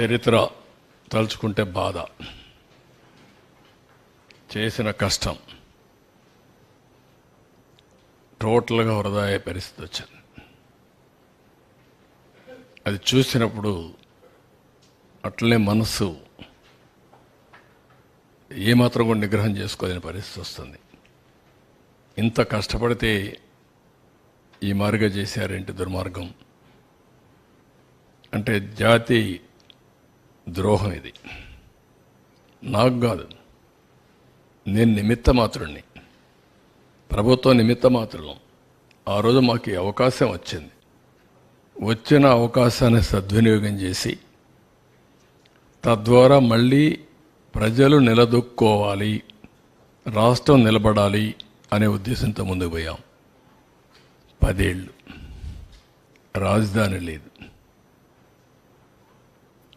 చరిత్ర తలుచుకుంటే బాధ. చేసిన కష్టం. టోటల్గా వృధా అయ్యే పరిస్థితి వచ్చింది. అది చూసినప్పుడు అట్లనే మనసు ఏమాత్రం కూడా నిగ్రహం చేసుకోలేని పరిస్థితి వస్తుంది. ఇంత కష్టపడితే ఈ మార్గ చేశారేంటి దుర్మార్గం? అంటే జాతి ద్రోహం ఇది నాకు కాదు నేను నిమిత్త మాత్రుణ్ణి ప్రభుత్వం నిమిత్త మాత్రం ఆ రోజు మాకు అవకాశం వచ్చింది. వచ్చిన అవకాశాన్ని సద్వినియోగం చేసి తద్వారా మళ్ళీ ప్రజలు నిలదొక్కోవాలి రాష్ట్రం నిలబడాలి అనే ఉద్దేశంతో ముందుకు పోయాం. పదేళ్ళు. రాజధాని లేదు.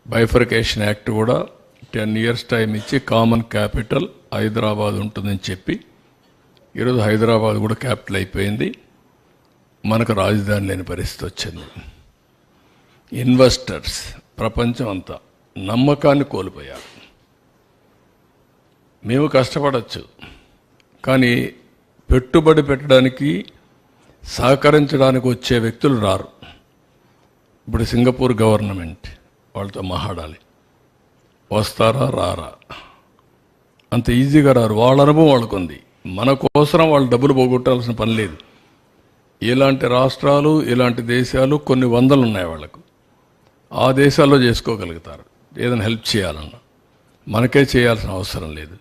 బైఫర్కేషన్ యాక్ట్ కూడా టెన్ ఇయర్స్ టైం ఇచ్చి కామన్ క్యాపిటల్ హైదరాబాద్ ఉంటుందని చెప్పి ఈరోజు హైదరాబాద్ కూడా క్యాపిటల్ అయిపోయింది. మనకు రాజధాని లేని పరిస్థితి వచ్చింది. ఇన్వెస్టర్స్ ప్రపంచం అంతా నమ్మకాన్ని కోల్పోయారు. మేము కష్టపడచ్చు కానీ పెట్టుబడి పెట్టడానికి సహకరించడానికి వచ్చే వ్యక్తులు రారు. ఇప్పుడు సింగపూర్ గవర్నమెంట్ వాళ్ళతో మాట్లాడాలి. వస్తారా రారా? అంత ఈజీగా రారు. వాళ్ళ అనుభవం వాళ్ళకు ఉంది మన కోసం వాళ్ళు డబ్బులు పోగొట్టాల్సిన పని లేదు. ఇలాంటి రాష్ట్రాలు ఇలాంటి దేశాలు కొన్ని వందలు ఉన్నాయి వాళ్ళకు. ఆ దేశాల్లో చేసుకోగలుగుతారు. ఏదైనా హెల్ప్ చేయాలన్నా. మనకే చేయాల్సిన అవసరం లేదు.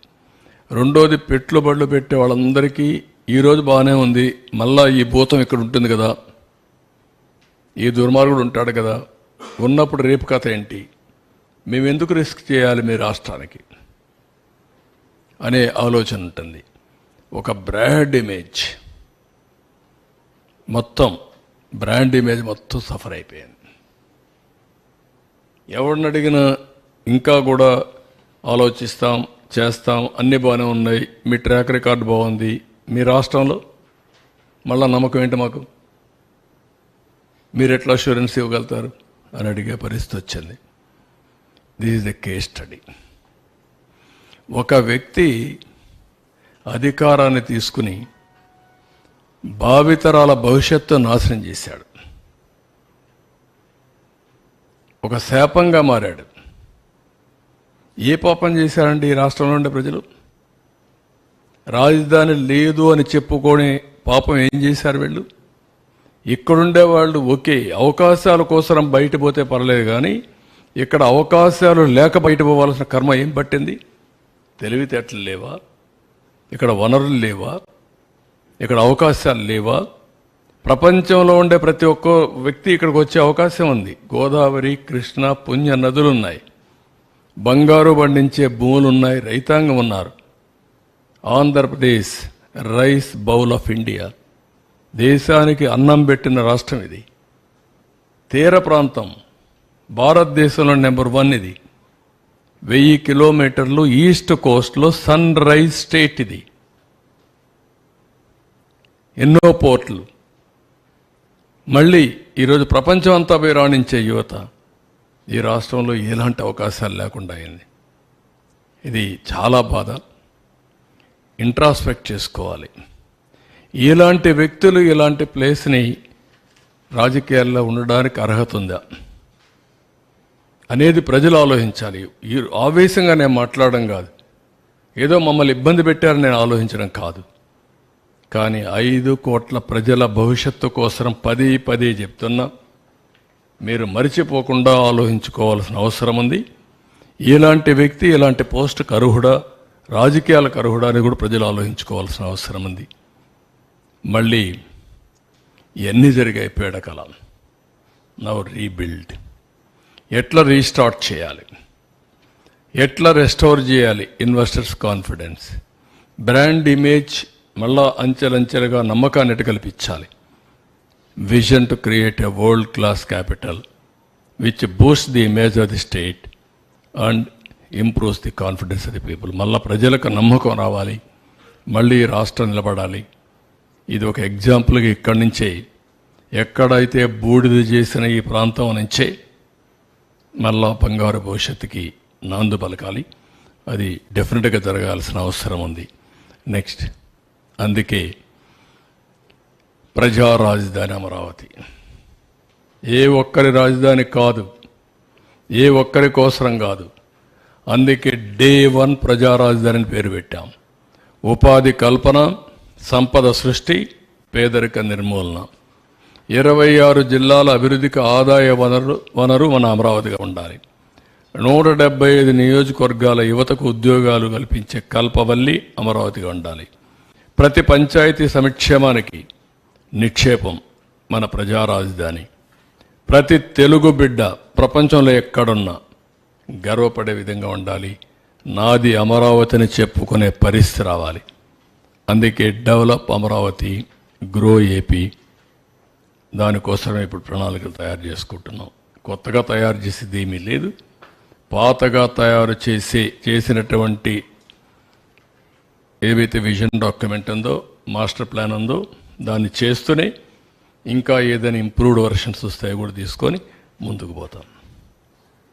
రెండోది పెట్టుబడులు పెట్టే వాళ్ళందరికీ ఈరోజు బాగానే ఉంది. మళ్ళీ ఈ భూతం ఇక్కడ ఉంటుంది కదా. ఈ దుర్మార్గుడు ఉంటాడు కదా. ఉన్నప్పుడు రేపు కథ ఏంటి? మేము ఎందుకు రిస్క్ చేయాలి మీ రాష్ట్రానికి? అనే ఆలోచన ఉంటుంది. ఒక బ్రాండ్ ఇమేజ్. మొత్తం బ్రాండ్ ఇమేజ్ మొత్తం సఫర్ అయిపోయింది. ఎవరిని అడిగినా ఇంకా కూడా ఆలోచిస్తాం చేస్తాం అన్నీ బాగానే ఉన్నాయి. మీ ట్రాక్ రికార్డు బాగుంది. మీ రాష్ట్రంలో? మళ్ళా నమ్మకం ఏంటి మాకు? మీరు ఎట్లా అష్యూరెన్స్ ఇవ్వగలుగుతారు? అని అడిగే పరిస్థితి వచ్చింది. This is the case study ఒక వ్యక్తి అధికారాన్ని తీసుకుని భావితరాల భవిష్యత్తు నాశనం చేశాడు. ఒక శాపంగా మారాడు. ఏ పాపం చేశారండి ఈ రాష్ట్రంలో ఉండే ప్రజలు? రాజధాని లేదు అని చెప్పుకొని పాపం ఏం చేశారు వీళ్ళు? ఇక్కడుండే వాళ్ళు ఓకే అవకాశాల కోసం బయట పోతే పర్లేదు కానీ ఇక్కడ అవకాశాలు లేక బయట పోవాల్సిన కర్మ ఏం పట్టింది? తెలివితేటలు లేవా? ఇక్కడ వనరులు లేవా? ఇక్కడ అవకాశాలు లేవా? ప్రపంచంలో ఉండే ప్రతి ఒక్క వ్యక్తి ఇక్కడికి వచ్చే అవకాశం ఉంది. గోదావరి కృష్ణ పుణ్య నదులు ఉన్నాయి బంగారు పండించే భూములు ఉన్నాయి రైతాంగం ఉన్నారు. Andhra Pradesh rice bowl of India. దేశానికి అన్నం పెట్టిన రాష్ట్రం ఇది. తీర ప్రాంతం భారతదేశంలో నెంబర్ వన్ ఇది. వెయ్యి కిలోమీటర్లు ఈస్ట్ కోస్ట్లో సన్ రైజ్ స్టేట్ ఇది. ఎన్నో పోర్ట్లు. మళ్ళీ ఈరోజు ప్రపంచం అంతా పోయి రాణించే యువత ఈ రాష్ట్రంలో ఎలాంటి అవకాశాలు లేకుండా అయింది. ఇది చాలా బాధ. ఇంట్రాస్పెక్ట్ చేసుకోవాలి. ఇలాంటి వ్యక్తులు ఇలాంటి ప్లేస్ని రాజకీయాల్లో ఉండడానికి అర్హత ఉందా? అనేది ప్రజలు ఆలోచించాలి. ఈ ఆవేశంగా నేను మాట్లాడడం కాదు. ఏదో మమ్మల్ని ఇబ్బంది పెట్టారని నేను ఆలోచించడం కాదు. కానీ ఐదు కోట్ల ప్రజల భవిష్యత్తు కోసం పది పది చెప్తున్నా మీరు మరిచిపోకుండా ఆలోచించుకోవాల్సిన అవసరం ఉంది. ఇలాంటి వ్యక్తి ఇలాంటి పోస్టుకు అర్హుడా రాజకీయాలకు అర్హుడా అని కూడా ప్రజలు ఆలోచించుకోవాల్సిన అవసరం ఉంది. మళ్ళీ ఎన్ని జరిగాయి పీడకల నవ్ రీబిల్డ్ ఎట్లా రీస్టార్ట్ చేయాలి? ఎట్లా రెస్టోర్ చేయాలి ఇన్వెస్టర్స్ కాన్ఫిడెన్స్ బ్రాండ్ ఇమేజ్ మళ్ళా అంచెలంచెలుగా నమ్మకాన్ని ఎటు కల్పించాలి? Vision to create a world class capital which boost the image of the state and improves the confidence of the people మళ్ళీ ప్రజలకు నమ్మకం రావాలి. మళ్ళీ రాష్ట్రం నిలబడాలి. ఇది ఒక ఎగ్జాంపుల్గా ఇక్కడి నుంచే. ఎక్కడైతే బూడిద చేసిన ఈ ప్రాంతం నుంచే మళ్ళా బంగారు భవిష్యత్తుకి నాందు పలకాలి. అది డెఫినెట్గా జరగాల్సిన అవసరం ఉంది. నెక్స్ట్. అందుకే ప్రజా రాజధాని అమరావతి. ఏ ఒక్కరి రాజధాని కాదు. ఏ ఒక్కరి కోసరం కాదు. అందుకే డే వన్ ప్రజా రాజధాని అని పేరు పెట్టాం. ఉపాధి కల్పన సంపద సృష్టి పేదరిక నిర్మూలన. ఇరవై ఆరు జిల్లాల అభివృద్ధికి ఆదాయ వనరు వనరు మన అమరావతిగా ఉండాలి. నూట డెబ్బై ఐదు నియోజకవర్గాల యువతకు ఉద్యోగాలు కల్పించే కల్పవల్లి అమరావతిగా ఉండాలి. ప్రతి పంచాయతీ సంక్షేమానికి నిక్షేపం మన ప్రజా రాజధాని. ప్రతి తెలుగు బిడ్డ ప్రపంచంలో ఎక్కడున్నా గర్వపడే విధంగా ఉండాలి. నాది అమరావతిని చెప్పుకునే పరిస్థితి రావాలి. అందుకే డెవలప్ అమరావతి గ్రో ఏపీ దానికోసమే ఇప్పుడు ప్రణాళికలు తయారు చేసుకుంటున్నాం. కొత్తగా తయారు చేసేది ఏమీ లేదు. పాతగా తయారు చేసే చేసినటువంటి ఏవైతే విజన్ డాక్యుమెంట్ ఉందో మాస్టర్ ప్లాన్ ఉందో దాన్ని చేస్తూనే ఇంకా ఏదైనా ఇంప్రూవ్డ్ వర్షన్స్ వస్తాయో కూడా తీసుకొని ముందుకు పోతాం.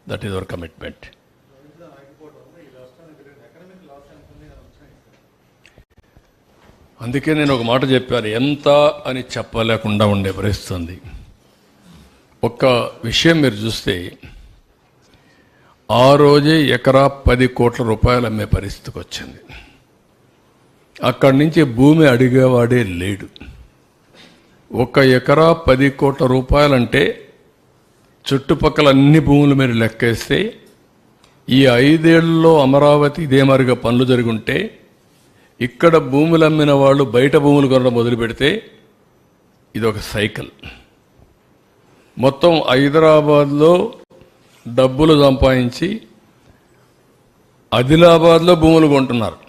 దట్ ఈజ్ అవర్ కమిట్మెంట్ అందుకే నేను ఒక మాట చెప్పాను ఎంత అని చెప్పలేకుండా ఉండే పరిస్థితుంది. ఒక్క విషయం మీరు చూస్తే ఆ రోజే ఎకరా పది కోట్ల రూపాయలు అమ్మే పరిస్థితికి వచ్చింది. అక్కడి నుంచి భూమి అడిగేవాడే లేడు. ఒక ఎకరా పది కోట్ల రూపాయలంటే చుట్టుపక్కల అన్ని భూములు మీరు లెక్కేస్తే ఈ ఐదేళ్ళలో అమరావతి ఇదే మరిగా పనులు జరిగి ఉంటే ఇక్కడ భూములు అమ్మిన వాళ్ళు బయట భూములు కొనడం మొదలు పెడితే ఇది ఒక సైకిల్. మొత్తం హైదరాబాద్లో డబ్బులు సంపాదించి ఆదిలాబాద్లో భూములు కొంటున్నారు.